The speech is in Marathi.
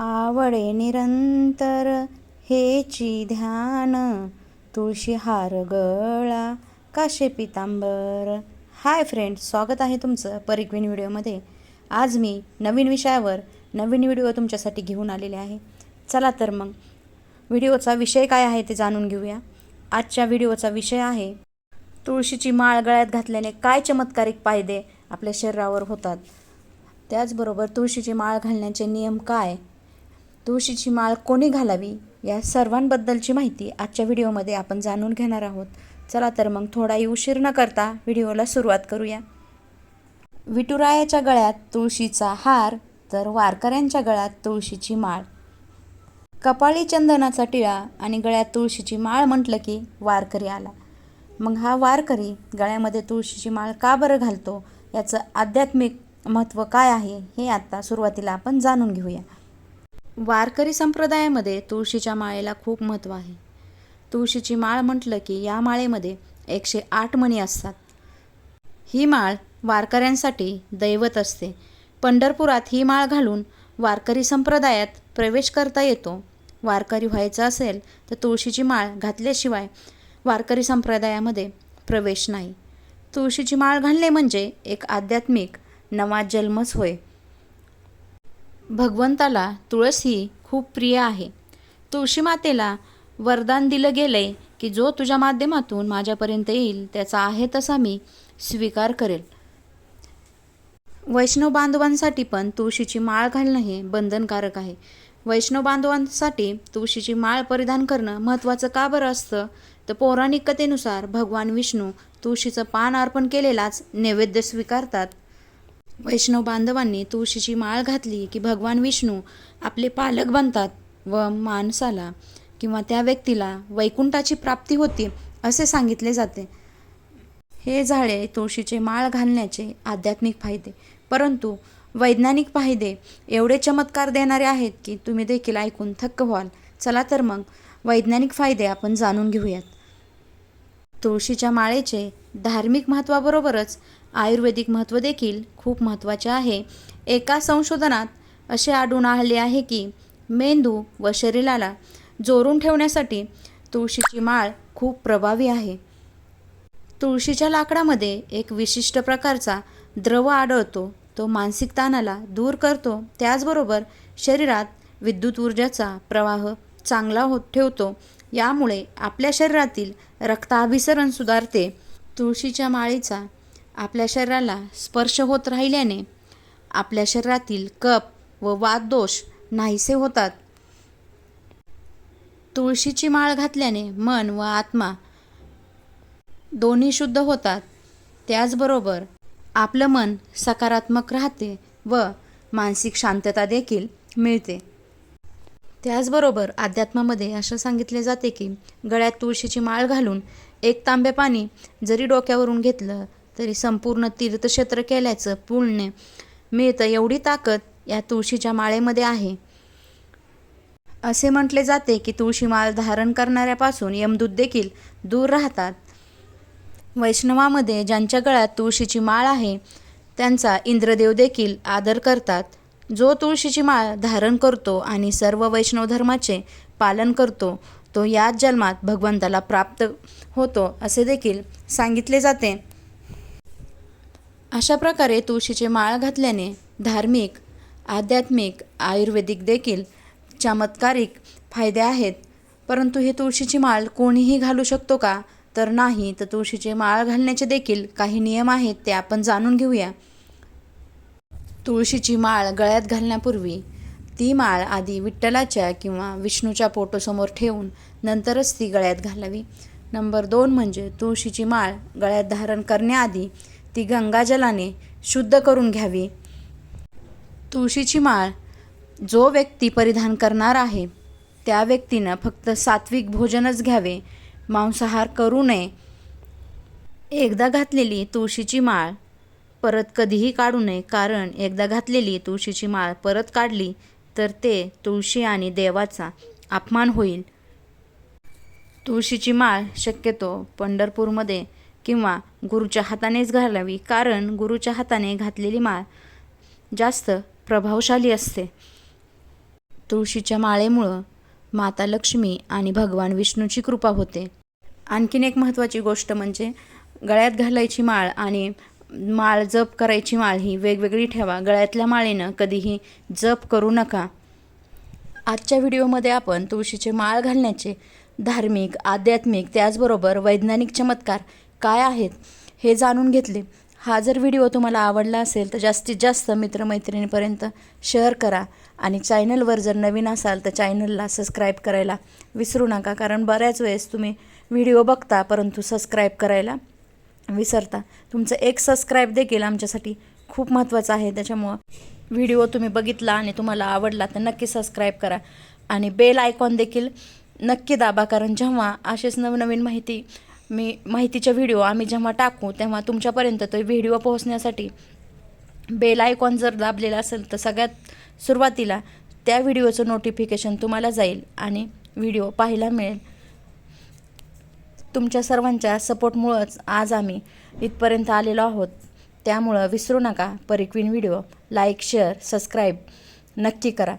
आवडे निरंतर हेची ध्यान तुळशी हार गळा काशे पितांबर. हाय फ्रेंड स्वागत आहे तुमचं परिक्वीन व्हिडिओमध्ये आज मी नवीन विषयावर नवीन व्हिडिओ तुमच्यासाठी घेऊन आलेले आहे. चला तर मग व्हिडिओचा विषय काय आहे ते जाणून घेऊया. आजच्या व्हिडिओचा विषय आहे तुळशीची माळ गळ्यात घातल्याने काय चमत्कारिक फायदे आपल्या शरीरावर होतात. त्याचबरोबर तुळशीची माळ घालण्याचे नियम काय? तुळशीची माळ कोणी घालावी या सर्वांबद्दलची माहिती आजच्या व्हिडिओमध्ये आपण जाणून घेणार आहोत. चला तर मग थोडाही उशीर न करता व्हिडिओला सुरुवात करूया. विटुरायाच्या गळ्यात तुळशीचा हार तर वारकऱ्यांच्या गळ्यात तुळशीची माळ. कपाळी चंदनाचा टिळा आणि गळ्यात तुळशीची माळ म्हटलं की वारकरी आला. मग हा वारकरी गळ्यामध्ये तुळशीची माळ का बरं घालतो? याचं आध्यात्मिक महत्त्व काय आहे हे आत्ता सुरुवातीला आपण जाणून घेऊया. वारकरी संप्रदायामध्ये तुळशीच्या माळेला खूप महत्त्व आहे. तुळशीची माळ म्हटलं की या माळेमध्ये एकशे आठ मणी असतात. ही माळ वारकऱ्यांसाठी दैवत असते. पंढरपुरात ही माळ घालून वारकरी संप्रदायात प्रवेश करता येतो. वारकरी व्हायचं असेल तर तुळशीची माळ घातल्याशिवाय वारकरी संप्रदायामध्ये प्रवेश नाही. तुळशीची माळ घालणे म्हणजे एक आध्यात्मिक नवा जन्मच होय. भगवंताला तुळस ही खूप प्रिय आहे. तुळशी मातेला वरदान दिलं गेलंय की जो तुझ्या माध्यमातून माझ्यापर्यंत येईल त्याचा आहे तसा मी स्वीकार करेल. वैष्णव बांधवांसाठी पण तुळशीची माळ घालणं हे बंधनकारक आहे. वैष्णव बांधवांसाठी तुळशीची माळ परिधान करणं महत्त्वाचं का बरं असतं? तर पौराणिक कथेनुसार भगवान विष्णू तुळशीचं पान अर्पण केलेलाच नैवेद्य स्वीकारतात. वैष्णव बांधवांनी तुळशीची माळ घातली की भगवान विष्णू आपले पालक बनतात व माणसाला किंवा त्या व्यक्तीला वैकुंठाची प्राप्ती होती असे सांगितले जाते. हे झाडे तुळशीचे माळ घालण्याचे आध्यात्मिक फायदे. परंतु वैज्ञानिक फायदे एवढे चमत्कार देणारे आहेत की तुम्ही देखील ऐकून थक्क व्हाल. चला तर मग वैज्ञानिक फायदे आपण जाणून घेऊयात. तुळशीच्या माळेचे धार्मिक महत्त्वाबरोबरच आयुर्वेदिक महत्त्व देखील खूप महत्त्वाचे आहे. एका संशोधनात असे आढळून आले आहे की मेंदू व शरीराला जोरून ठेवण्यासाठी तुळशीची माळ खूप प्रभावी आहे. तुळशीच्या लाकडामध्ये एक विशिष्ट प्रकारचा द्रव आढळतो. तो मानसिक ताणाला दूर करतो. त्याचबरोबर शरीरात विद्युत ऊर्जाचा प्रवाह चांगला होत ठेवतो. यामुळे आपल्या शरीरातील रक्ताभिसरण सुधारते. तुळशीच्या माळीचा आपल्या शरीराला स्पर्श होत राहिल्याने आपल्या शरीरातील कप व वाददोष नाहीसे होतात. तुळशीची माळ घातल्याने मन व आत्मा दोन्ही शुद्ध होतात. त्याचबरोबर आपलं मन सकारात्मक राहते व मानसिक शांतता देखील मिळते. त्याचबरोबर अध्यात्मामध्ये असं सांगितले जाते की गळ्यात तुळशीची माळ घालून एक तांबे पाणी जरी डोक्यावरून घेतलं तरी संपूर्ण तीर्थक्षेत्र केल्याचं पुण्य मिळतं. एवढी ताकद या तुळशीच्या माळेमध्ये आहे. असे म्हटले जाते की तुळशी माळ धारण करणाऱ्यापासून यमदूत देखील दूर राहतात. वैष्णवामध्ये ज्यांच्या गळ्यात तुळशीची माळ आहे त्यांचा इंद्रदेव देखील आदर करतात. जो तुळशीची माळ धारण करतो आणि सर्व वैष्णव धर्माचे पालन करतो तो याच जन्मात भगवंताला प्राप्त होतो असे देखील सांगितले जाते. अशा प्रकारे तुळशीचे माळ घातल्याने धार्मिक आध्यात्मिक आयुर्वेदिक देखील चमत्कारिक फायदे आहेत. परंतु ही तुळशीची माळ कोणीही घालू शकतो का? तर नाही तर तुळशीचे माळ घालण्याचे देखील काही नियम आहेत ते आपण जाणून घेऊया. तुळशीची माळ गळ्यात घालण्यापूर्वी ती माळ आधी विठ्ठलाच्या किंवा विष्णूच्या फोटोसमोर ठेवून नंतरच ती गळ्यात घालावी. नंबर दोन म्हणजे तुळशीची माळ गळ्यात धारण करण्याआधी ती गंगाजलाने शुद्ध करून घ्यावी. तुळशीची माळ जो व्यक्ती परिधान करणार आहे त्या व्यक्तीनं फक्त सात्विक भोजनच घ्यावे. मांसाहार करू नये. एकदा घातलेली तुळशीची माळ परत कधीही काढू नये कारण एकदा घातलेली तुळशीची माळ परत काढली तर ते तुळशी आणि देवाचा अपमान होईल. तुळशीची माळ शक्यतो पंढरपूरमध्ये किंवा गुरुच्या हातानेच घालावी कारण गुरुच्या हाताने घातलेली माळ जास्त प्रभावशाली असते. तुळशीच्या माळेमुळं माता लक्ष्मी आणि भगवान विष्णूची कृपा होते. आणखीन एक महत्त्वाची गोष्ट म्हणजे गळ्यात घालायची माळ आणि माळ जप करायची माळ ही वेगवेगळी ठेवा. गळ्यातल्या माळेनं कधीही जप करू नका. आजच्या व्हिडिओमध्ये आपण तुळशीचे माळ घालण्याचे धार्मिक आध्यात्मिक त्याचबरोबर वैज्ञानिक चमत्कार काय आहेत हे जाणून घेतले. हा जर व्हिडिओ तुम्हाला आवडला असेल तर जास्तीत जास्त मित्रमैत्रिणीपर्यंत शेअर करा आणि चॅनलवर जर नवीन असाल तर चॅनलला सबस्क्राईब करायला विसरू नका कारण बऱ्याच वेळेस तुम्ही व्हिडिओ बघता परंतु सबस्क्राईब करायला विसरता. तुमचं एक सबस्क्राईब देखील आमच्यासाठी खूप महत्त्वाचं आहे. त्याच्यामुळं व्हिडिओ तुम्ही बघितला आणि तुम्हाला आवडला तर नक्की सबस्क्राईब करा आणि बेल आयकॉन देखील नक्की दाबा कारण जेव्हा असेच नवनवीन माहिती मी माहितीच्या व्हिडिओ आम्ही जेव्हा टाकू तेव्हा तुमच्यापर्यंत तो व्हिडिओ पोहोचण्यासाठी बेल आयकॉन जर दाबलेला असेल तर सगळ्यात सुरुवातीला त्या व्हिडिओचं नोटिफिकेशन तुम्हाला जाईल आणि व्हिडिओ पाहायला मिळेल. तुमच्या सर्वांच्या सपोर्टमुळंच आज आम्ही इथपर्यंत आलेलो आहोत. त्यामुळं विसरू नका परिक्वीन व्हिडिओ लाईक शेअर सबस्क्राईब नक्की करा.